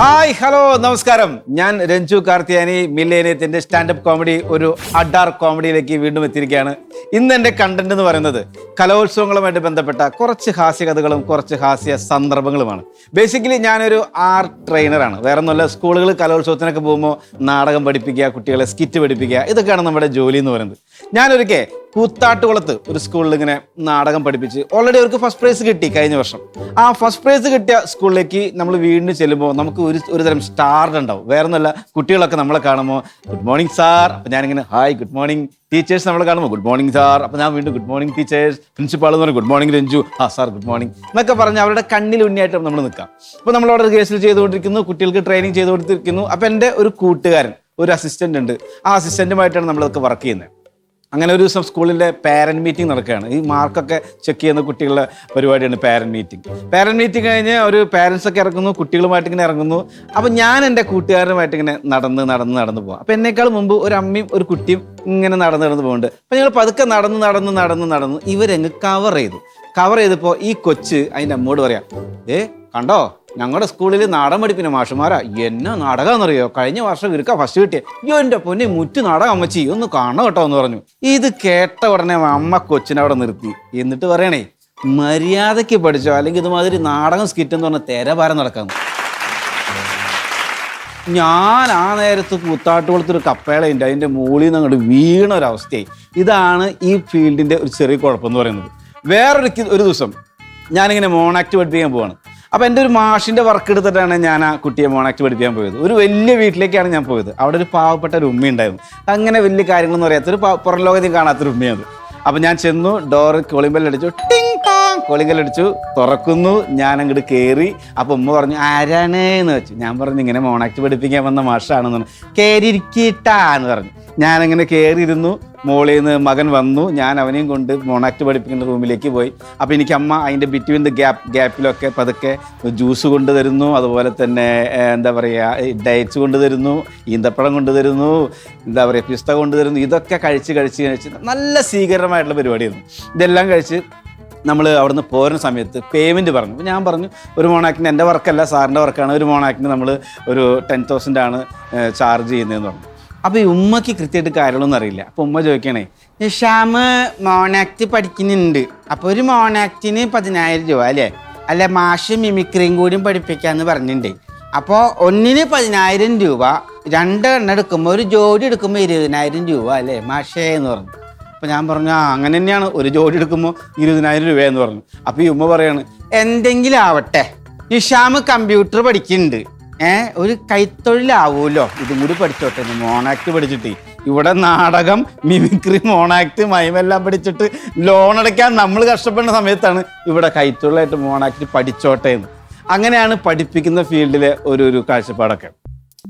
Hi hello നമസ്കാരം. ഞാൻ രഞ്ജു കാർത്തിയാനി മില്ലേനിയത്തിന്റെ സ്റ്റാൻഡപ്പ് കോമഡി ഒരു അഡാർ കോമഡിയിലേക്ക് വീണ്ടും എത്തിയിരിക്കുകയാണ്. ഇന്ന് എന്റെ കണ്ടന്റ് എന്ന് പറയുന്നത് കലോത്സവങ്ങളുമായിട്ട് ബന്ധപ്പെട്ട കുറച്ച് ഹാസ്യ കഥകളും കുറച്ച് ഹാസ്യ സന്ദർഭങ്ങളുമാണ്. ബേസിക്കലി ഞാനൊരു ആർട്ട് ട്രെയിനറാണ് വേറെ ഒന്നുമല്ല സ്കൂളുകൾ കലോത്സവത്തിനൊക്കെ പോകുമ്പോൾ നാടകം പഠിപ്പിക്കുക കുട്ടികളെ സ്കിറ്റ് പഠിപ്പിക്കുക ഇതൊക്കെയാണ് നമ്മുടെ ജോലി എന്ന് പറയുന്നത്. ഞാനൊരിക്കെ കൂത്താട്ടുകുളത്ത് ഒരു സ്കൂളിൽ ഇങ്ങനെ നാടകം പഠിപ്പിച്ച് ഓൾറെഡി അവർക്ക് ഫസ്റ്റ് പ്രൈസ് കിട്ടി കഴിഞ്ഞ വർഷം. ആ ഫസ്റ്റ് പ്രൈസ് കിട്ടിയ സ്കൂളിലേക്ക് നമ്മൾ വീണ്ടും ചെല്ലുമ്പോൾ നമുക്ക് ഒരു ഒരു തരം സ്റ്റാർഡ് ഉണ്ടാവും. വേറെ ഒന്നുമല്ല കുട്ടികളൊക്കെ നമ്മളെ കാണുമ്പോൾ ഗുഡ് മോർണിംഗ് സാർ അപ്പം ഞാനിങ്ങനെ ഹായ് ഗുഡ് മോർണിംഗ് ടീച്ചേഴ്സ് നമ്മൾ കാണുമ്പോൾ ഗുഡ് മോർണിംഗ് സാർ അപ്പം ഞാൻ വീണ്ടും ഗുഡ് മോർണിംഗ് ടീച്ചേഴ്സ് പ്രിൻസിപ്പാൾ എന്ന് പറയും ഗുഡ് മോർണിംഗ് രഞ്ജു ആ സാർ ഗുഡ് മോർണിംഗ് എന്നൊക്കെ പറഞ്ഞ് അവരുടെ കണ്ണിൽ ഉണ്ണിയായിട്ട് നമ്മൾ നിൽക്കാം. അപ്പോൾ നമ്മൾ അവിടെ കേസിൽ ചെയ്തുകൊണ്ടിരിക്കുന്നു കുട്ടികൾക്ക് ട്രെയിനിങ് ചെയ്തുകൊണ്ടിരിക്കുന്നു അപ്പം എന്റെ ഒരു കൂട്ടുകാരൻ ഒരു അസിസ്റ്റന്റ് ഉണ്ട്. ആ അസിസ്റ്റന്റുമായിട്ടാണ് നമ്മളതൊക്കെ വർക്ക് ചെയ്യുന്നത്. അങ്ങനെ ഒരു ദിവസം സ്കൂളിന്റെ പാരന്റ് മീറ്റിംഗ് നടക്കുകയാണ്. ഈ മാർക്കൊക്കെ ചെക്ക് ചെയ്യുന്ന കുട്ടികളുടെ പരിപാടിയാണ് പാരന്റ് മീറ്റിംഗ് പാരന്റ് മീറ്റിംഗ് കഴിഞ്ഞ് ഒരു പാരൻസ് ഒക്കെ ഇറങ്ങുന്നു കുട്ടികളുമായിട്ട് ഇങ്ങനെ ഇറങ്ങുന്നു. അപ്പോൾ ഞാൻ എന്റെ കൂട്ടുകാരനുമായിട്ട് ഇങ്ങനെ നടന്ന് നടന്ന് നടന്ന് പോകാം അപ്പോൾ എന്നേക്കാൾ മുമ്പ് ഒരു അമ്മയും ഒരു കുട്ടിയും ഇങ്ങനെ നടന്ന് നടന്ന് പോകുന്നുണ്ട് അപ്പോൾ ഞങ്ങൾ പതുക്കെ നടന്ന് നടന്ന് നടന്ന് നടന്ന് ഇവരങ്ങ് കവർ ചെയ്തു. കവർ ചെയ്തപ്പോൾ ഈ കൊച്ച് അതിന്റെ അമ്മോട് പറയാം ഏ കണ്ടോ? ഞങ്ങളുടെ സ്കൂളിൽ നാടൻ പഠിപ്പിന് മാഷുമാരാ. എന്നാ നാടകമെന്നറിയോ കഴിഞ്ഞ വർഷം ഇവർക്ക് ഫസ്റ്റ് കിട്ടിയ. അയ്യോ എന്റെ പൊന്നെ മുറ്റ് നാടകം അമ്മച്ചി ഒന്ന് കാണണം കേട്ടോ എന്ന് പറഞ്ഞു. ഇത് കേട്ട ഉടനെ അമ്മ കൊച്ചിനെ അവിടെ നിർത്തി. എന്നിട്ട് പറയണേ മര്യാദയ്ക്ക് പഠിച്ചോ അല്ലെങ്കിൽ ഇതുമാതിരി നാടകം സ്കിറ്റ് എന്ന് പറഞ്ഞ തെരഭാരം നടക്കാന്ന് ഞാൻ ആ നേരത്ത് കൂത്താട്ടുകുളത്തൊരു കപ്പേളയുണ്ട്. അതിന്റെ മുകളിൽ നിന്ന് അങ്ങോട്ട് വീണ ഒരവസ്ഥയായി ഇതാണ് ഈ ഫീൽഡിന്റെ ഒരു ചെറിയ കുഴപ്പം എന്ന് പറയുന്നത്. വേറൊരു ഒരു ദിവസം ഞാനിങ്ങനെ മോണാക്ട് പഠിപ്പിക്കാൻ പോവാണ്. അപ്പോൾ എന്റെ ഒരു മാഷിന്റെ വർക്ക് എടുത്തിട്ടാണ് ഞാൻ ആ കുട്ടിയെ മോണാക്ട് പഠിപ്പിക്കാൻ പോയത്. ഒരു വലിയ വീട്ടിലേക്കാണ് ഞാൻ പോയത്. അവിടെ ഒരു പാവപ്പെട്ട ഒരു ഉമ്മ ഉണ്ടായിരുന്നു. അങ്ങനെ വലിയ കാര്യങ്ങളൊന്നും അറിയാത്ത ഒരു പാ- പുറം ലോകത്തിൽ കാണാത്തൊരു ഉമ്മയാണ് അപ്പം ഞാൻ ചെന്നു ഡോർ കോളിംഗ് അടിച്ചു ടിങ് ടാങ്! കോളിംഗ് അടിച്ചു തുറക്കുന്നു ഞാൻ അങ്ങോട്ട് കയറി അപ്പം ഉമ്മ പറഞ്ഞു ആരാണ്? എന്ന് വെച്ചു. ഞാൻ പറഞ്ഞു ഇങ്ങനെ മോണാക്ട് പഠിപ്പിക്കാൻ വന്ന മാഷാണെന്ന് പറഞ്ഞു കയറിയിരിക്കട്ടാ പറഞ്ഞു. ഞാനങ്ങനെ കയറിയിരുന്നു മോളിൽ നിന്ന് മകൻ വന്നു. ഞാൻ അവനെയും കൊണ്ട് മോണാക്ട് പഠിപ്പിക്കുന്ന റൂമിലേക്ക് പോയി. അപ്പോൾ എനിക്ക് അമ്മ അതിന്റെ ബിറ്റ്വീൻ ദ ഗ്യാപ്പ് ഗ്യാപ്പിലൊക്കെ പതുക്കെ ജ്യൂസ് കൊണ്ട് തരുന്നു. അതുപോലെ തന്നെ എന്താ പറയുക ഡയറ്റ്സ് കൊണ്ട് തരുന്നു. ഈന്തപ്പഴം കൊണ്ട് തരുന്നു. എന്താ പറയുക പിസ്ത കൊണ്ട് തരുന്നു. ഇതൊക്കെ കഴിച്ച് കഴിച്ച് കഴിച്ച് നല്ല സ്വീകരണമായിട്ടുള്ള പരിപാടിയായിരുന്നു. ഇതെല്ലാം കഴിച്ച് നമ്മൾ അവിടുന്ന് പോരുന്ന സമയത്ത് പേയ്മെന്റ് പറഞ്ഞു. അപ്പോൾ ഞാൻ പറഞ്ഞു ഒരു മോണാക്കിന്റെ എന്റെ വർക്കല്ല സാറിന്റെ വർക്കാണ് ഒരു മോണാക്കിന് നമ്മൾ ഒരു ടെൻ തൗസൻഡാണ് ചാർജ് ചെയ്യുന്നതെന്ന് പറഞ്ഞു. അപ്പോൾ ഈ ഉമ്മക്ക് കൃത്യമായിട്ട് കാര്യങ്ങളൊന്നും അറിയില്ല. അപ്പോൾ ഉമ്മ ചോദിക്കണേ നിഷാമ് മോണാക്ട് പഠിക്കുന്നുണ്ട്. അപ്പോൾ ഒരു മോണാക്ടിന് പതിനായിരം രൂപ അല്ലേ? അല്ല മാഷ് മിമിക്രിയും കൂടിയും പഠിപ്പിക്കാന്ന് പറഞ്ഞിട്ടുണ്ട്. അപ്പോൾ ഒന്നിന് പതിനായിരം രൂപ രണ്ട് എണ്ണ എടുക്കുമ്പോൾ ഒരു ജോഡി എടുക്കുമ്പോൾ ഇരുപതിനായിരം രൂപ അല്ലേ മാഷേ എന്ന് പറഞ്ഞു. അപ്പോൾ ഞാൻ പറഞ്ഞു ആ അങ്ങനെ തന്നെയാണ്. ഒരു ജോഡി എടുക്കുമ്പോൾ ഇരുപതിനായിരം എന്ന് പറഞ്ഞു. അപ്പോൾ ഈ ഉമ്മ പറയാണ് എന്തെങ്കിലും ആവട്ടെ. നിഷാമ് കമ്പ്യൂട്ടർ പഠിക്കുന്നുണ്ട്. ഏ ഒരു കൈത്തൊഴിലാവൂലോ? ഇതും കൂടി പഠിച്ചോട്ടെ മോണാക്ട് പഠിച്ചിട്ട്. ഇവിടെ നാടകം മിമിക്രി മോണാക്ട് മൈമെല്ലാം പഠിച്ചിട്ട് ലോൺ അടയ്ക്കാൻ നമ്മൾ കഷ്ടപ്പെടുന്ന സമയത്താണ് ഇവിടെ കൈത്തൊഴിലായിട്ട് മോണാക്ട് പഠിച്ചോട്ടെ എന്ന്. അങ്ങനെയാണ് പഠിപ്പിക്കുന്ന ഫീൽഡിലെ ഒരു ഒരു കാഴ്ചപ്പാടൊക്കെ.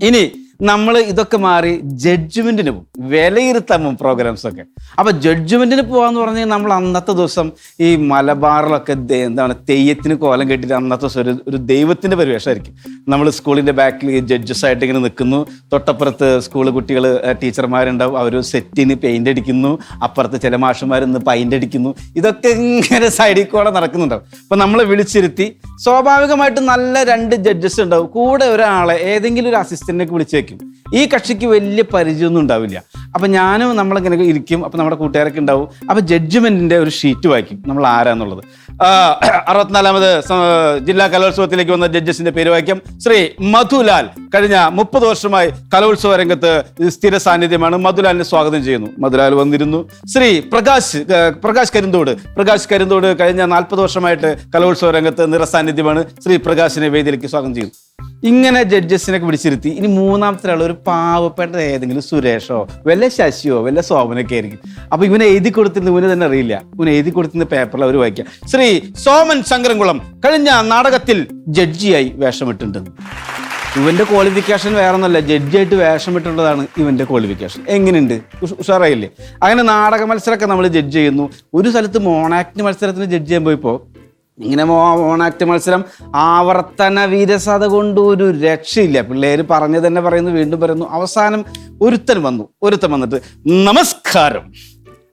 ഇനി നമ്മൾ ഇതൊക്കെ മാറി ജഡ്ജ്മെന്റിന് പോകും വിലയിരുത്താൻ പ്രോഗ്രാംസ് ഒക്കെ. അപ്പൊ ജഡ്ജ്മെന്റിന് പോകാന്ന് പറഞ്ഞാൽ നമ്മൾ അന്നത്തെ ദിവസം ഈ മലബാറിലൊക്കെ എന്താണ് തെയ്യത്തിന് കോലം കെട്ടിട്ട് അന്നത്തെ ദിവസം ഒരു ഒരു ദൈവത്തിന്റെ പരിവേഷമായിരിക്കും. നമ്മൾ സ്കൂളിന്റെ ബാക്കിൽ ജഡ്ജസ് ആയിട്ട് ഇങ്ങനെ നിൽക്കുന്നു. തൊട്ടപ്പുറത്ത് സ്കൂൾ കുട്ടികൾ ടീച്ചർമാരുണ്ടാവും. അവർ സെറ്റിന് പെയിന്റ് അടിക്കുന്നു. അപ്പുറത്ത് ചില മാഷന്മാർ ഇന്ന് പെയിന്റ് അടിക്കുന്നു. ഇതൊക്കെ ഇങ്ങനെ സൈഡിൽ കൂടെ നടക്കുന്നുണ്ടാവും. അപ്പൊ നമ്മളെ വിളിച്ചിരുത്തി. സ്വാഭാവികമായിട്ടും നല്ല രണ്ട് ജഡ്ജസ് ഉണ്ടാവും. കൂടെ ഒരാളെ ഏതെങ്കിലും ഒരു അസിസ്റ്റന്റിനെ വിളിച്ച് വെക്കും ഈ കക്ഷിക്ക് വലിയ പരിചയമൊന്നും ഉണ്ടാവില്ല. അപ്പൊ ഞാനും നമ്മളിങ്ങനെ ഇരിക്കും? അപ്പൊ നമ്മുടെ കൂട്ടുകാരൊക്കെ ഉണ്ടാവും. അപ്പൊ ജഡ്ജ്മെന്റിന്റെ ഒരു ഷീറ്റ് വായിക്കും. നമ്മൾ ആരാന്നുള്ളത്. അറുപത്തിനാലാമത് ജില്ലാ കലോത്സവത്തിലേക്ക് വന്ന ജഡ്ജസിന്റെ പേര് വായിക്കാം. ശ്രീ മധുലാൽ കഴിഞ്ഞ മുപ്പത് വർഷമായി കലോത്സവ രംഗത്ത് സ്ഥിര സാന്നിധ്യമാണ്. മധുലാലിനെ സ്വാഗതം ചെയ്യുന്നു. മധുലാൽ വന്നിരുന്നു. ശ്രീ പ്രകാശ് പ്രകാശ് കരിന്തോട്. പ്രകാശ് കരിന്തോട് കഴിഞ്ഞ നാൽപ്പത് വർഷമായിട്ട് കലോത്സവ രംഗത്ത് നിറസാന്നിധ്യമാണ്. ശ്രീ പ്രകാശിനെ വേദിയിലേക്ക് സ്വാഗതം ചെയ്യുന്നു. ഇങ്ങനെ ജഡ്ജസിനൊക്കെ വിളിച്ചിരുത്തി ഇനി മൂന്നാമത്തെ ആൾ ഒരു പാവപ്പെട്ട ഏതെങ്കിലും സുരേഷോ വല്ല ശശിയോ വല്ല സോമനൊക്കെ ആയിരിക്കും. അപ്പൊ ഇവനെ എഴുതി കൊടുത്തിരുന്ന ഇവന് തന്നെ അറിയില്ല. ഇവന് എഴുതി കൊടുത്തിരുന്ന പേപ്പറിൽ അവർ വായിക്കാം ശ്രീ സോമൻ ശങ്കരൻകുളം കഴിഞ്ഞ നാടകത്തിൽ ജഡ്ജിയായി വേഷമിട്ടിട്ടുണ്ട്. ഇവന്റെ ക്വാളിഫിക്കേഷൻ വേറെ ഒന്നല്ല ജഡ്ജിയായിട്ട് വേഷമിട്ടുള്ളതാണ് ഇവന്റെ ക്വാളിഫിക്കേഷൻ എങ്ങനെയുണ്ട്? ഉഷ്- ഉഷാറായില്ലേ? അങ്ങനെ നാടക മത്സരമൊക്കെ നമ്മൾ ജഡ്ജ് ചെയ്യുന്നു. ഒരു സ്ഥലത്ത് മോണാക്ട് മത്സരത്തിന് ജഡ്ജ് ചെയ്യാൻ പോയപ്പോൾ ഇങ്ങനെ ഓണാക്ട് മത്സരം ആവർത്തന വീരസത കൊണ്ട് ഒരു രക്ഷയില്ല. പിള്ളേർ പറഞ്ഞു തന്നെ പറയുന്നു വീണ്ടും പറയുന്നു. അവസാനം ഒരുത്തൻ വന്നു. ഒരുത്തൻ വന്നിട്ട് നമസ്കാരം.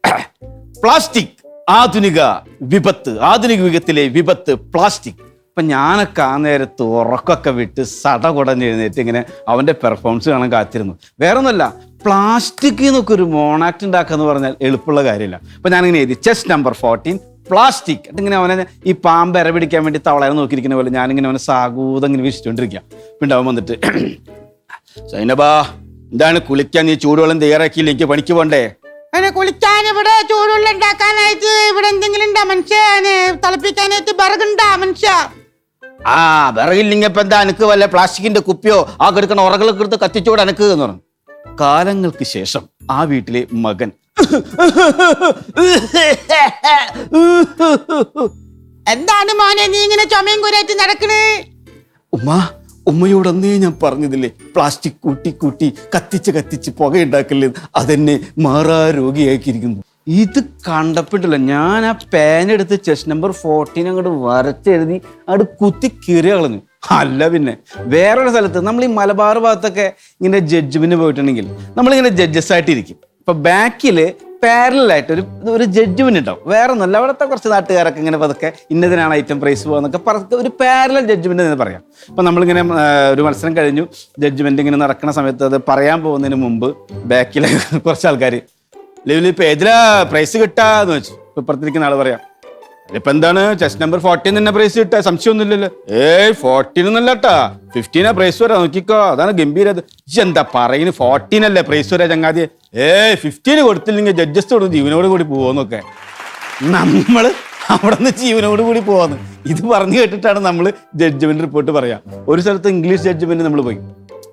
പ്ലാസ്റ്റിക് ആധുനിക വിപത്ത് ആധുനിക യുഗത്തിലെ വിപത്ത് പ്ലാസ്റ്റിക്. അപ്പം ഞാനൊക്കെ ആ നേരത്ത് ഉറക്കമൊക്കെ വിട്ട് സട കുടഞ്ഞെഴുന്നേറ്റ് ഇങ്ങനെ അവന്റെ പെർഫോമൻസ് കാണാൻ കാത്തിരുന്നു. വേറെ ഒന്നുമല്ല പ്ലാസ്റ്റിക്കിൽ നിന്നൊക്കെ ഒരു മോണാക്ട് ഉണ്ടാക്കുക എന്ന് പറഞ്ഞാൽ എളുപ്പമുള്ള കാര്യമില്ല. അപ്പം ഞാനിങ്ങനെ എഴുതി ചെസ് നമ്പർ ഫോർട്ടീൻ പ്ലാസ്റ്റിക്. എന്നിങ്ങനെ അവനെ ഈ പാമ്പ് ഇര പിടിക്കാൻ വേണ്ടി തവളയെ നോക്കിയിരിക്കുന്ന പോലെ ഞാനിങ്ങനെ അവനെ സാഗൂതം ഇങ്ങനെ വീശിച്ചുകൊണ്ടിരിക്കുക പിന്നെ അവൻ വന്നിട്ട് സൈനബാ എന്താണ് കുളിക്കാൻ നീ ചൂടുവെള്ളം തയ്യാറാക്കിയില്ല? എനിക്ക് പണിക്ക് പോണ്ടേ? അവനെ കുളിക്കാൻ ഇവിടെ ചൂടുവെള്ളം ഉണ്ടാക്കാനായിട്ട് ഇവിടെ എന്തെങ്കിലും ഉണ്ടാ മനുഷ്യ? തിളപ്പിക്കാനായിട്ട് വിറകുണ്ടാ മനുഷ്യ? ആ വിറകില്ലെങ്കിൽ ഇപ്പൊ എന്താ? എനിക്ക് വല്ല പ്ലാസ്റ്റിക്കിന്റെ കുപ്പിയോ ആ കിടക്കണ ഉറകളൊക്കെ എടുത്ത് കത്തിച്ചോട് എനക്ക് എന്ന് പറഞ്ഞു. കാലങ്ങൾക്ക് ശേഷം ആ വീട്ടിലെ മകൻ. എന്താണ് മോനെ നീ ഇങ്ങനെ ചുമയും കുരായിട്ട് നടക്കണേ? ഉമ്മ ഉമ്മയോടന്നേ ഞാൻ പറഞ്ഞതില്ലേ പ്ലാസ്റ്റിക് കൂട്ടി കൂട്ടി കത്തിച്ച് കത്തിച്ച് പുകയുണ്ടാക്കല്ലേ അതെന്നെ മാറാ രോഗിയാക്കിയിരിക്കുന്നു ഇത് കണ്ടപ്പെട്ടില്ല ഞാൻ ആ പേനെടുത്ത് ചെസ് നമ്പർ ഫോർട്ടീൻ അങ്ങോട്ട് വരച്ചെഴുതി അങ്ങോട്ട് കുത്തി കീറിയ കളഞ്ഞു അല്ല പിന്നെ. വേറൊരു സ്ഥലത്ത് നമ്മൾ ഈ മലബാർ ഭാഗത്തൊക്കെ ഇങ്ങനെ ജഡ്ജ്മെന്റ് പോയിട്ടുണ്ടെങ്കിൽ നമ്മളിങ്ങനെ ജഡ്ജസ് ആയിട്ടിരിക്കും. ഇപ്പൊ ബാക്കിൽ പാരലായിട്ട് ഒരു ഒരു ജഡ്ജ്മെന്റ് ഉണ്ടാവും. വേറെ ഒന്നല്ല അവിടുത്തെ കുറച്ച് നാട്ടുകാരൊക്കെ ഇങ്ങനെ പതുക്കെ ഇന്നതിനാണ് ഐറ്റം പ്രൈസ് പോകുന്നൊക്കെ പറഞ്ഞ ഒരു പാരലൽ ജഡ്ജ്മെന്റ് എന്ന് പറയാം. ഇപ്പൊ നമ്മളിങ്ങനെ ഒരു മത്സരം കഴിഞ്ഞു. ജഡ്ജ്മെന്റ് ഇങ്ങനെ നടക്കുന്ന സമയത്ത് അത് പറയാൻ പോകുന്നതിന് മുമ്പ് ബാക്കിലെ കുറച്ച് ആൾക്കാർ ലെവലിപ്പോ ഇപ്പൊ ഏതിലാ പ്രൈസ് കിട്ടാന്ന് വെച്ചു ഇപ്പൊ ഇപ്പുറത്തിരിക്കുന്ന ആൾ പറയാം. ഇപ്പൊ എന്താണ്? ചെസ്റ്റ് നമ്പർ ഫോർട്ടീൻ തന്നെ പ്രൈസ് കിട്ടാ സംശയമൊന്നുമില്ലല്ലോ. ഏയ് ഫോർട്ടീൻ ഒന്നല്ല കേട്ടാ ഫിഫ്റ്റീനാ പ്രൈസ് വരാ. നോക്കിക്കോ. അതാണ് ഇജ്ജ് എന്താ പറയുന്നത് ഫോർട്ടീൻ അല്ലേ പ്രൈസ് വരാ ചങ്ങാതി? ഏയ് ഫിഫ്റ്റീന് കൊടുത്തില്ലെങ്കിൽ ജഡ്ജസ് കൊടുത്ത് ജീവനോട് കൂടി പോവെന്നൊക്കെ. നമ്മൾ അവിടെ നിന്ന് ജീവനോട് കൂടി പോവാന്ന്. ഇത് പറഞ്ഞു കേട്ടിട്ടാണ് നമ്മൾ ജഡ്ജ്മെന്റ് റിപ്പോർട്ട് പറയാ. ഒരു സ്ഥലത്ത് ഇംഗ്ലീഷ് ജഡ്ജ്മെന്റ് നമ്മൾ പോയി.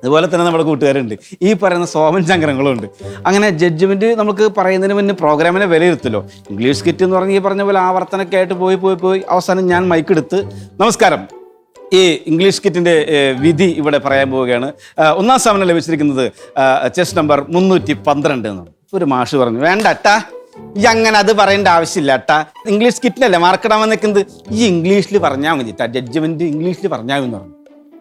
അതുപോലെ തന്നെ നമ്മുടെ കൂട്ടുകാരുണ്ട്. ഈ പറയുന്ന സോമൻ ശങ്കരങ്ങളും ഉണ്ട്. അങ്ങനെ ജഡ്ജ്മെന്റ് നമുക്ക് പറയുന്നതിന് മുന്നേ പ്രോഗ്രാമിനെ വിലയിരുത്തല്ലോ ഇംഗ്ലീഷ് കിറ്റ് എന്ന് പറഞ്ഞ് ഈ പറഞ്ഞ പോലെ ആവർത്തനൊക്കെ ആയിട്ട് പോയി പോയി പോയി. അവസാനം ഞാൻ മൈക്ക് എടുത്ത് നമസ്കാരം. ഈ ഇംഗ്ലീഷ് കിറ്റിന്റെ വിധി ഇവിടെ പറയാൻ പോവുകയാണ്. ഒന്നാം സ്ഥാപനം ലഭിച്ചിരിക്കുന്നത് ചെസ് നമ്പർ മുന്നൂറ്റി പന്ത്രണ്ട് എന്നാണ്. ഒരു മാഷ് പറഞ്ഞു വേണ്ട അട്ടാ ഈ അങ്ങനെ അത് പറയേണ്ട ആവശ്യമില്ല അട്ടാ ഇംഗ്ലീഷ് കിറ്റിനല്ലേ മാർക്കിടാൻ വന്നിരിക്കുന്നത് ഈ ഇംഗ്ലീഷിൽ പറഞ്ഞാൽ മതി ജഡ്ജ്മെന്റ് ഇംഗ്ലീഷിൽ പറഞ്ഞാൽ മതി എന്ന് പറഞ്ഞു.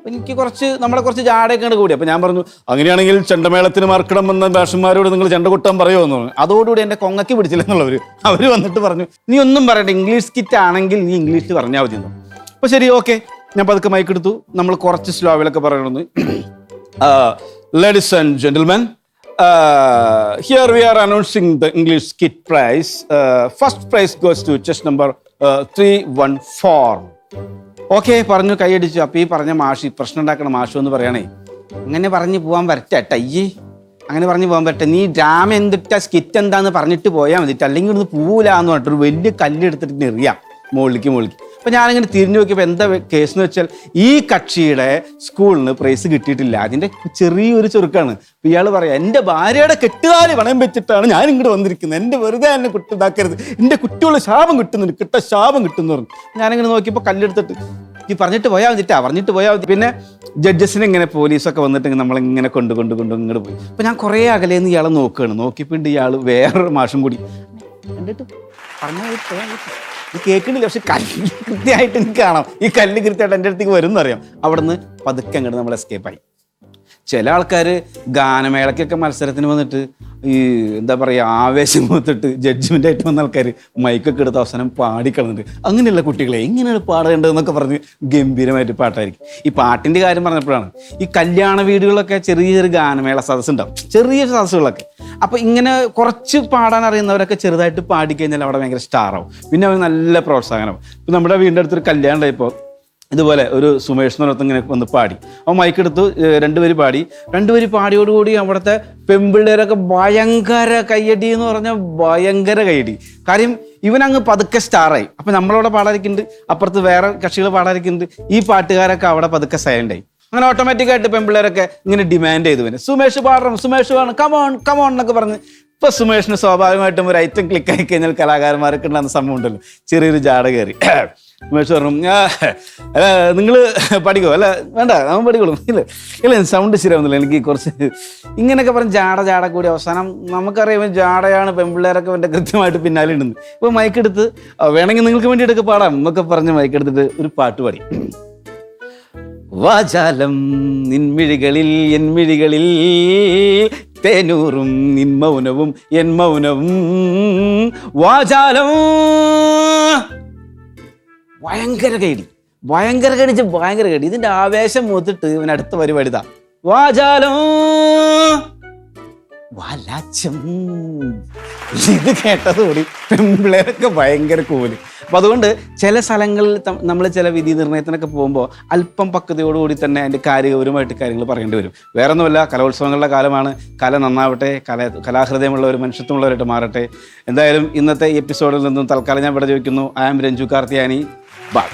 എനിക്ക് കുറച്ച് നമ്മളെ കുറച്ച് ജാടയൊക്കെ കൂടി. അപ്പൊ ഞാൻ പറഞ്ഞു അങ്ങനെയാണെങ്കിൽ ചെണ്ടമേളത്തിന് മറക്കണം എന്ന ബാഷന്മാരോട് നിങ്ങൾ ചെണ്ട കൊട്ടാൻ പറയുമോ എന്ന് പറഞ്ഞു. അതോടുകൂടി എന്റെ കൊങ്ങക്ക് പിടിച്ചില്ല എന്നുള്ളവര് അവർ വന്നിട്ട് പറഞ്ഞു നീ ഒന്നും പറയണ്ട ഇംഗ്ലീഷ് സ്കിറ്റ് ആണെങ്കിൽ നീ ഇംഗ്ലീഷ് പറഞ്ഞാൽ മതി അപ്പോൾ അപ്പൊ ശരി ഓക്കെ. ഞാൻ പതുക്കെ മൈക്ക് എടുത്തു. നമ്മൾ കുറച്ച് സ്ലോവിലൊക്കെ പറയണമെന്ന് ladies and gentlemen here we are announcing the English skit prize first prize goes to chest number three one four okay പറഞ്ഞു കൈയടിച്ചു അപ്പൊ ഈ പറഞ്ഞ മാഷി പ്രശ്നം ഉണ്ടാക്കണ മാഷു എന്ന് പറയണേ. അങ്ങനെ പറഞ്ഞു പോവാൻ വരട്ടെ അയ്യേ. അങ്ങനെ പറഞ്ഞു പോകാൻ പറ്റേ നീ ഡ്രാമ എന്തിട്ടാ സ്കിറ്റ് എന്താന്ന് പറഞ്ഞിട്ട് പോയാൽ മതിട്ട് അല്ലെങ്കിൽ ഇവിടുന്ന് പോവില്ല എന്ന് പറഞ്ഞിട്ട് ഒരു വലിയ കല്ല് എടുത്തിട്ട് എറിയാം മുകളിലേക്ക് മുകളിലേക്ക്. അപ്പൊ ഞാനിങ്ങനെ തിരിഞ്ഞു നോക്കിയപ്പോൾ എന്താ കേസ് എന്ന് വെച്ചാൽ ഈ കക്ഷിയുടെ സ്കൂളിന് പ്രൈസ് കിട്ടിയിട്ടില്ല. അതിന്റെ ചെറിയൊരു ചെറുക്കാണ്. അപ്പൊ ഇയാൾ പറയാം എന്റെ ഭാര്യയുടെ കെട്ടുകാൽ പണയം വെച്ചിട്ടാണ് ഞാൻ ഇങ്ങോട്ട് വന്നിരിക്കുന്നത്. എന്റെ വെറുതെ എന്നെ കുട്ടി ഇതാക്കരുത് എന്റെ കുട്ടികൾ ശാപം കിട്ടുന്നുണ്ട് കിട്ട ശാപം കിട്ടുന്നു പറഞ്ഞു. ഞാനിങ്ങനെ നോക്കിയപ്പോൾ കല്ലെടുത്തിട്ട് ഈ പറഞ്ഞിട്ട് പോയാൽ മതിട്ടാ പറഞ്ഞിട്ട് പോയാൽ മതി. പിന്നെ ജഡ്ജസിനെ ഇങ്ങനെ പോലീസൊക്കെ വന്നിട്ട് നമ്മളിങ്ങനെ കൊണ്ട് കൊണ്ട് കൊണ്ട് ഇങ്ങോട്ട് പോയി. അപ്പൊ ഞാൻ കുറേ അകലേന്ന് ഇയാളെ നോക്കുകയാണ് നോക്കിപ്പിണ്ട് ഇയാൾ വേറൊരു മാഷും കൂടി. മതി. ഇത് പക്ഷെ കല്ല് കൃത്യമായിട്ട് എനിക്ക് കാണാം. ഈ കല്ല് കൃത്യമായിട്ട് എന്റെ അടുത്തേക്ക് വരും എന്നറിയാം അവിടുന്ന് പതുക്കെ അങ്ങോട്ട് നമ്മൾ എസ്കേപ്പായി ചില ആൾക്കാർ ഗാനമേളയ്ക്കൊക്കെ മത്സരത്തിന് വന്നിട്ട് ഈ എന്താ പറയുക ആവേശം കൊടുത്തിട്ട് ജഡ്ജ്മെന്റ് ആയിട്ട് വന്ന ആൾക്കാർ മൈക്കൊക്കെ എടുത്ത് അവസാനം പാടിക്കളഞ്ഞിട്ട് അങ്ങനെയുള്ള കുട്ടികളെ എങ്ങനെയാണ് പാടേണ്ടതെന്നൊക്കെ പറഞ്ഞ് ഗംഭീരമായിട്ട് പാട്ടായിരിക്കും. ഈ പാട്ടിന്റെ കാര്യം പറഞ്ഞപ്പോഴാണ് ഈ കല്യാണ വീടുകളൊക്കെ ചെറിയ ചെറിയ ഗാനമേള സദസ്സ് ഉണ്ടാവും. ചെറിയ സദസ്സുകളൊക്കെ. അപ്പോൾ ഇങ്ങനെ കുറച്ച് പാടാൻ അറിയുന്നവരൊക്കെ ചെറുതായിട്ട് പാടിക്കഴിഞ്ഞാൽ അവിടെ ഭയങ്കര സ്റ്റാർ ആവും. പിന്നെ അവർ നല്ല പ്രോത്സാഹനമാവും. ഇപ്പം നമ്മുടെ വീടിന്റെ അടുത്തൊരു കല്യാണം ഉണ്ടായപ്പോൾ ഇതുപോലെ ഒരു സുമേഷ് ഇങ്ങനെ വന്ന് പാടി. അവൻ മൈക്കെടുത്തു രണ്ടുപേര് പാടി. രണ്ടുപേര് പാടിയോടുകൂടി അവിടുത്തെ പെമ്പിള്ളേരൊക്കെ ഭയങ്കര കയ്യടി എന്ന് പറഞ്ഞാൽ ഭയങ്കര കയ്യടി. കാര്യം ഇവനങ്ങ് പതുക്കെ സ്റ്റാറായി അപ്പം നമ്മളവിടെ പാടാതിരിക്കുന്നുണ്ട്. അപ്പുറത്ത് വേറെ കക്ഷികൾ പാടാതിരിക്കുന്നുണ്ട്. ഈ പാട്ടുകാരൊക്കെ അവിടെ പതുക്കെ സൈലന്റ് ആയി. അങ്ങനെ ഓട്ടോമാറ്റിക്കായിട്ട് പെമ്പിള്ളേരൊക്കെ ഇങ്ങനെ ഡിമാൻഡ് ചെയ്തു പിന്നെ സുമേഷ് പാടണം സുമേഷ് പാടണം. കമോൺ കമോൺ എന്നൊക്കെ പറഞ്ഞ്. ഇപ്പൊ സുമേഷിന് സ്വാഭാവികമായിട്ടും ഒരു ഐറ്റം ക്ലിക്കായി കഴിഞ്ഞാൽ കലാകാരന്മാർക്ക് ഉണ്ടാകുന്ന സംഭവം ഉണ്ടല്ലോ. ചെറിയൊരു ജാട കയറി. "ആ, അല്ല നിങ്ങൾ പഠിക്കോ? അല്ല വേണ്ട അവൻ പഠിക്കോളും. ഇല്ല ഇല്ല സൗണ്ട് ശരിയാവുന്നില്ല എനിക്ക് കുറച്ച് ഇങ്ങനെയൊക്കെ പറഞ്ഞ് ജാട ജാട കൂടി അവസാനം നമുക്കറിയാം ജാടയാണ് പെൺപിള്ളേരൊക്കെ ഇവന്റെ കൃത്യമായിട്ട് പിന്നാലെ ഉണ്ടെന്ന് ഇപ്പൊ മൈക്കെടുത്ത് "ആ, വേണമെങ്കിൽ നിങ്ങൾക്ക് വേണ്ടിയിട്ടൊക്കെ പാടാം എന്നൊക്കെ പറഞ്ഞ് മൈക്കെടുത്തിട്ട് ഒരു പാട്ട് പാടി. വാചാലം നിൻമിഴികളിൽ എൻ മിഴികളിൽ തേനൂറും നിൻ മൗനവും എൻ മൗനവും വാചാലം ഭയങ്കര കേടി ഭയങ്കര കടിച്ച് ഭയങ്കര കടി ഇതിന്റെ ആവേശം മൂത്തിട്ട് ഇവൻ അടുത്ത പരിപാടി ഇതാ വാചാലോ വലാച്ചം ഇത് കേട്ടതോടി പെമ്പിളേരൊക്കെ ഭയങ്കര കൂലി. അപ്പൊ അതുകൊണ്ട് ചില സ്ഥലങ്ങളിൽ നമ്മൾ ചില വിധി നിർണയത്തിനൊക്കെ പോകുമ്പോൾ അല്പം പക്വതയോടുകൂടി തന്നെ അതിന്റെ കാര്യഗൗരവമായിട്ട് കാര്യങ്ങൾ പറയേണ്ടി വരും. വേറെ ഒന്നുമല്ല കലോത്സവങ്ങളുടെ കാലമാണ്. കല നന്നാവട്ടെ കല കലാഹൃദയമുള്ള ഒരു മനുഷ്യത്വമുള്ളവരായിട്ട് മാറട്ടെ. എന്തായാലും ഇന്നത്തെ എപ്പിസോഡിൽ നിന്നും തൽക്കാലം ഞാൻ ഇവിടെ ചോദിക്കുന്നു. I am Ranju Karthiyani. Bak.